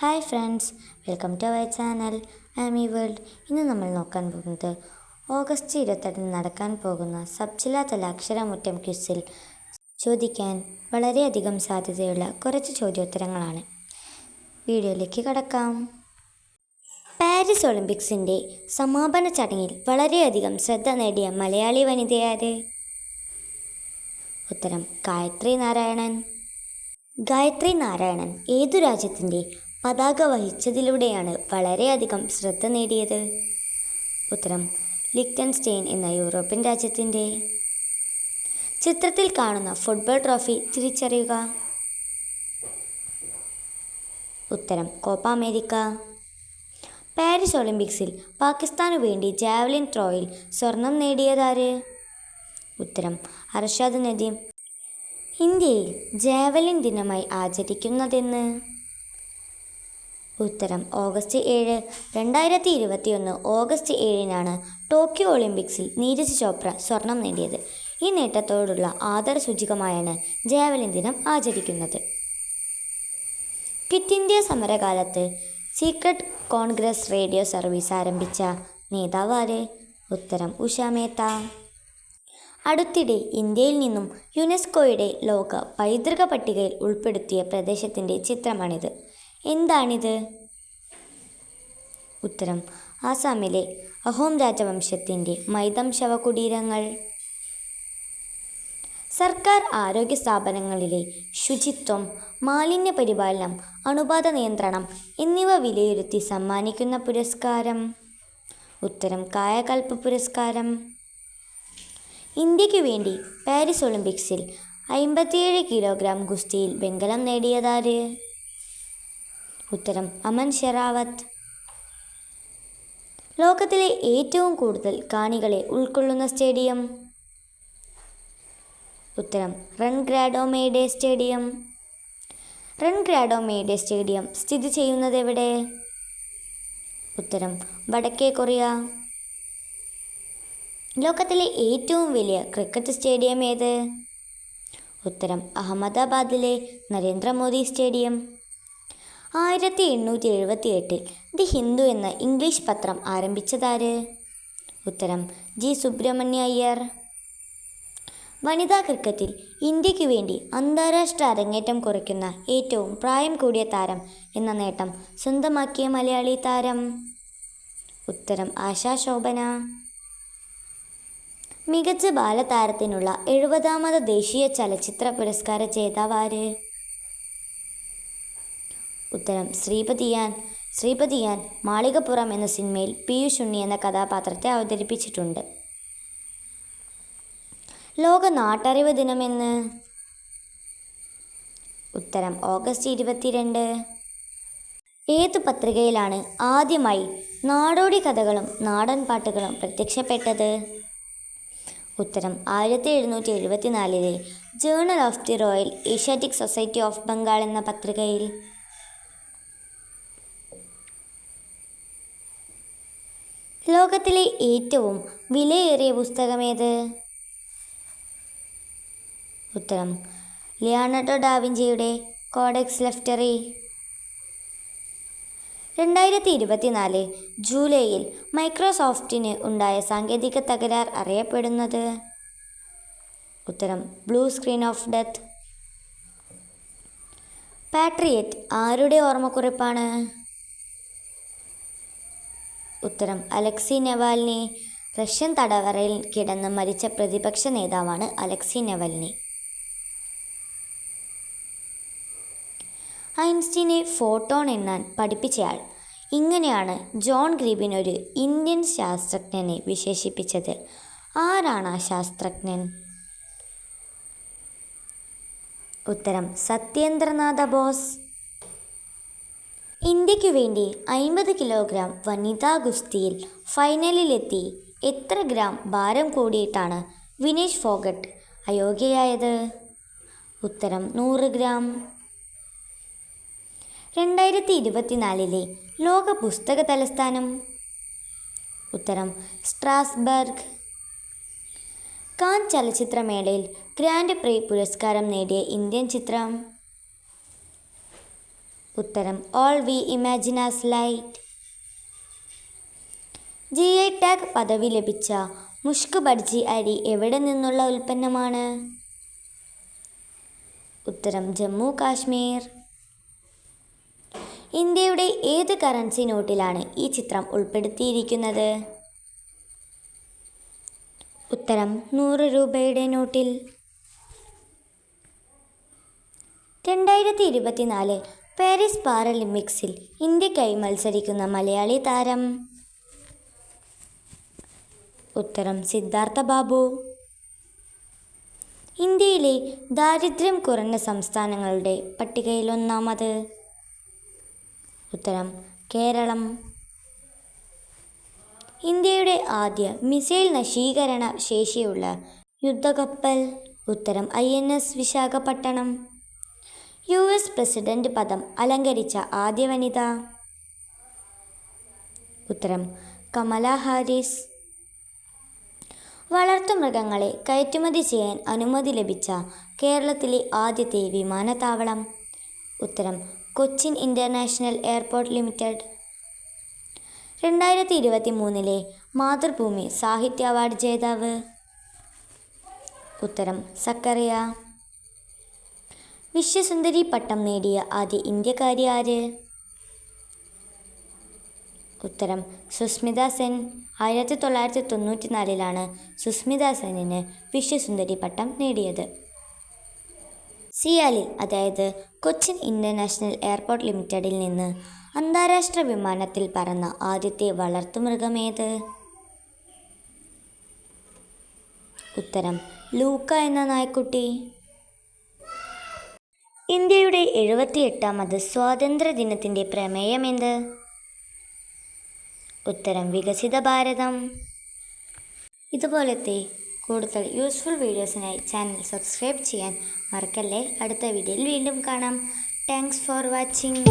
Hi friends welcome to our channel. Ami world. ഇന്ന് നമ്മൾ നോക്കാൻ പോകുന്നത് ഓഗസ്റ്റ് ഇരുപത്തെട്ടിന് നടക്കാൻ പോകുന്ന സബ് ജില്ലാ തല അക്ഷരമുറ്റം ക്വിസിൽ ചോദിക്കാൻ വളരെയധികം സാധ്യതയുള്ള കുറച്ച് ചോദ്യോത്തരങ്ങളാണ്. വീഡിയോയിലേക്ക് കടക്കാം. പാരീസ് ഒളിമ്പിക്സിന്റെ സമാപന ചടങ്ങിൽ വളരെയധികം ശ്രദ്ധ നേടിയ മലയാളി വനിതയാര് ഉത്തരം ഗായത്രി നാരായണൻ. ഗായത്രി നാരായണൻ ഏതു രാജ്യത്തിന്റെ പതാക വഹിച്ചതിലൂടെയാണ് വളരെയധികം ശ്രദ്ധ നേടിയത്. ഉത്തരം ലിക്റ്റൻസ്റ്റെയിൻ എന്ന യൂറോപ്യൻ രാജ്യത്തിന്റെ. ചിത്രത്തിൽ കാണുന്ന ഫുട്ബോൾ ട്രോഫി തിരിച്ചറിയുക. ഉത്തരം കോപ്പ അമേരിക്ക. പാരീസ് ഒളിമ്പിക്സിൽ പാകിസ്ഥാനു വേണ്ടി ജാവലിൻ ത്രോയിൽ സ്വർണം നേടിയതാര്? ഉത്തരം അർഷാദ് നദീം. ഇന്ത്യയിൽ ജാവലിൻ ദിനമായി ആചരിക്കുന്നതെന്ന്. ഉത്തരം. ഓഗസ്റ്റ് ഏഴ് രണ്ടായിരത്തി ഇരുപത്തിയൊന്ന് ഓഗസ്റ്റ് ഏഴിനാണ് ടോക്കിയോ ഒളിമ്പിക്സിൽ നീരജ് ചോപ്ര സ്വർണം നേടിയത്. ഈ നേട്ടത്തോടുള്ള ആദര സൂചികമായാണ് ജാവലിൻ ദിനം ആചരിക്കുന്നത്. ക്വിറ്റ് ഇന്ത്യ സമരകാലത്ത് സീക്രട്ട് കോൺഗ്രസ് റേഡിയോ സർവീസ് ആരംഭിച്ച നേതാവ് ആര് ഉത്തരം ഉഷ മേത്ത. അടുത്തിടെ ഇന്ത്യയിൽ നിന്നും യുനെസ്കോയുടെ ലോക പൈതൃക പട്ടികയിൽ ഉൾപ്പെടുത്തിയ പ്രദേശത്തിന്റെ ചിത്രമാണിത്. എന്താണിത്? ഉത്തരം. ആസാമിലെ അഹോം രാജവംശത്തിന്റെ മൈതം ശവകുടീരങ്ങൾ. സർക്കാർ ആരോഗ്യ സ്ഥാപനങ്ങളിലെ ശുചിത്വം മാലിന്യ പരിപാലനം അണുബാധ നിയന്ത്രണം എന്നിവ വിലയിരുത്തി സമ്മാനിക്കുന്ന പുരസ്കാരം. ഉത്തരം കായകൽപ്പ പുരസ്കാരം. ഇന്ത്യയ്ക്ക് വേണ്ടി പാരീസ് ഒളിമ്പിക്സിൽ അമ്പത്തിയേഴ് കിലോഗ്രാം ഗുസ്തിയിൽ വെങ്കലം നേടിയതാര്? ഉത്തരം അമൻ ഷെറാവത്ത്. ലോകത്തിലെ ഏറ്റവും കൂടുതൽ കാണികളെ ഉൾക്കൊള്ളുന്ന സ്റ്റേഡിയം. ഉത്തരം run grado May Day stadium. Run grado May Day stadium സ്ഥിതി ചെയ്യുന്നത് എവിടെ? ഉത്തരം വടക്കേ കൊറിയ. ലോകത്തിലെ ഏറ്റവും വലിയ ക്രിക്കറ്റ് സ്റ്റേഡിയം ഏത്? ഉത്തരം അഹമ്മദാബാദിലെ നരേന്ദ്രമോദി സ്റ്റേഡിയം. ആയിരത്തി എണ്ണൂറ്റി എഴുപത്തി എട്ടിൽ ദി ഹിന്ദു എന്ന ഇംഗ്ലീഷ് പത്രം ആരംഭിച്ചതാര്? ഉത്തരം ജി. സുബ്രഹ്മണ്യ അയ്യർ. വനിതാ ക്രിക്കറ്റിൽ ഇന്ത്യയ്ക്ക് വേണ്ടി അന്താരാഷ്ട്ര അരങ്ങേറ്റം കുറിക്കുന്ന ഏറ്റവും പ്രായം കൂടിയ താരം എന്ന നേട്ടം സ്വന്തമാക്കിയ മലയാളി താരം. ഉത്തരം ആശാ ശോഭന. മികച്ച ബാലതാരത്തിനുള്ള എഴുപതാമത് ദേശീയ ചലച്ചിത്ര പുരസ്കാര ജേതാവാര്? ഉത്തരം ശ്രീപതിയാൻ ശ്രീപതിയാൻ മാളികപ്പുറം എന്ന സിനിമയിൽ പീയൂഷ് ഉണ്ണി എന്ന കഥാപാത്രത്തെ അവതരിപ്പിച്ചിട്ടുണ്ട്. ലോക നാട്ടറിവ് ദിനമെന്ന്? ഉത്തരം ഓഗസ്റ്റ് ഇരുപത്തിരണ്ട്. ഏത് പത്രികയിലാണ് ആദ്യമായി നാടോടി കഥകളും നാടൻ പാട്ടുകളും പ്രത്യക്ഷപ്പെട്ടത്? ഉത്തരം ആയിരത്തി എഴുന്നൂറ്റി എഴുപത്തിനാലിലെ journal of the royal Asiatic society of Bengal എന്ന പത്രികയിൽ. ലോകത്തിലെ ഏറ്റവും വിലയേറിയ പുസ്തകമേത്? ഉത്തരം ലിയാണർഡോ ഡാവിഞ്ചിയുടെ കോഡെക്സ് ലെഫ്റ്ററി. രണ്ടായിരത്തി ഇരുപത്തിനാല് ജൂലൈയിൽ മൈക്രോസോഫ്റ്റിന് ഉണ്ടായ സാങ്കേതിക തകരാർ അറിയപ്പെടുന്നത്? ഉത്തരം blue screen of death. Patriot ആരുടെ ഓർമ്മക്കുറിപ്പാണ്? ഉത്തരം. അലക്സി നെവാൽനി റഷ്യൻ തടവറയിൽ കിടന്ന് മരിച്ച പ്രതിപക്ഷ നേതാവാണ് അലക്സി നെവൽനി ഐൻസ്റ്റീനെ ഫോട്ടോൺ എണ്ണാൻ പഠിപ്പിച്ചയാൾ. ഇങ്ങനെയാണ് ജോൺ ഗ്രീബിൻ ഒരു ഇന്ത്യൻ ശാസ്ത്രജ്ഞനെ വിശേഷിപ്പിച്ചത്. ആരാണ് ആ ശാസ്ത്രജ്ഞൻ? ഉത്തരം. സത്യേന്ദ്രനാഥ ബോസ്. ഇന്ത്യയ്ക്ക് വേണ്ടി അൻപത് കിലോഗ്രാം വനിതാ ഗുസ്തിയിൽ ഫൈനലിലെത്തി എത്ര ഗ്രാം ഭാരം കൂടിയിട്ടാണ് വിനേഷ് ഫോഗട്ട് അയോഗ്യയായത്? ഉത്തരം നൂറ് ഗ്രാം. രണ്ടായിരത്തി ഇരുപത്തിനാലിലെ ലോക പുസ്തക തലസ്ഥാനം. ഉത്തരം സ്ട്രാസ്ബർഗ്. കാൻ ചലച്ചിത്രമേളയിൽ ഗ്രാൻഡ് പ്രീ പുരസ്കാരം നേടിയ ഇന്ത്യൻ ചിത്രം. ഉത്തരം all we imagine as light G I tag പദവി ലഭിച്ച മുഷ്ക് ബഡ്ജി അരി എവിടെ നിന്നുള്ള ഉൽപ്പന്നമാണ്? ഉത്തരം ജമ്മു കാശ്മീർ. ഇന്ത്യയുടെ ഏത് കറൻസി നോട്ടിലാണ് ഈ ചിത്രം ഉൾപ്പെടുത്തിയിരിക്കുന്നത്? ഉത്തരം നൂറ് രൂപയുടെ നോട്ടിൽ. രണ്ടായിരത്തി ഇരുപത്തിനാല് പാരീസ് പാരലിമ്പിക്സിൽ ഇന്ത്യക്കായി മത്സരിക്കുന്ന മലയാളി താരം. ഉത്തരം സിദ്ധാർത്ഥ ബാബു. ഇന്ത്യയിലെ ദാരിദ്ര്യം കുറഞ്ഞ സംസ്ഥാനങ്ങളുടെ പട്ടികയിൽ ഒന്നാമത്. ഉത്തരം കേരളം. ഇന്ത്യയുടെ ആദ്യ മിസൈൽ നശീകരണ ശേഷിയുള്ള യുദ്ധകപ്പൽ ഉത്തരം I N S Visakhapatnam. U S president പദം അലങ്കരിച്ച ആദ്യ വനിത. ഉത്തരം കമല ഹാരിസ്. വളർത്തുമൃഗങ്ങളെ കയറ്റുമതി ചെയ്യാൻ അനുമതി ലഭിച്ച കേരളത്തിലെ ആദ്യത്തെ വിമാനത്താവളം. ഉത്തരം കൊച്ചിൻ ഇന്റർനാഷണൽ എയർപോർട്ട് ലിമിറ്റഡ്. രണ്ടായിരത്തി ഇരുപത്തി മൂന്നിലെ മാതൃഭൂമി സാഹിത്യ അവാർഡ് ജേതാവ്. ഉത്തരം സക്കറിയ. വിശ്വസുന്ദരി പട്ടം നേടിയ ആദ്യ ഇന്ത്യക്കാരി ആര്? ഉത്തരം സുസ്മിത സെൻ. ആയിരത്തി തൊള്ളായിരത്തി തൊണ്ണൂറ്റി നാലിലാണ് സുസ്മിത സെന്നിന് വിശ്വസുന്ദരി പട്ടം നേടിയത്. സിയാലിൽ അതായത് കൊച്ചിൻ ഇന്റർനാഷണൽ എയർപോർട്ട് ലിമിറ്റഡിൽ നിന്ന് അന്താരാഷ്ട്ര വിമാനത്തിൽ പറന്ന ആദ്യത്തെ വളർത്തുമൃഗമേത്? ഉത്തരം ലൂക്ക എന്ന നായ്ക്കുട്ടി. ഇന്ത്യയുടെ എഴുപത്തിയെട്ടാമത് പ്രമേയം എന്ത് ഉത്തരം വികസിത ഭാരതം. ഇതുപോലത്തെ കൂടുതൽ യൂസ്ഫുൾ വീഡിയോസിനായി ചാനൽ സബ്സ്ക്രൈബ് ചെയ്യാൻ മറക്കല്ലേ? അടുത്ത വീഡിയോയിൽ വീണ്ടും കാണാം. Thanks for watching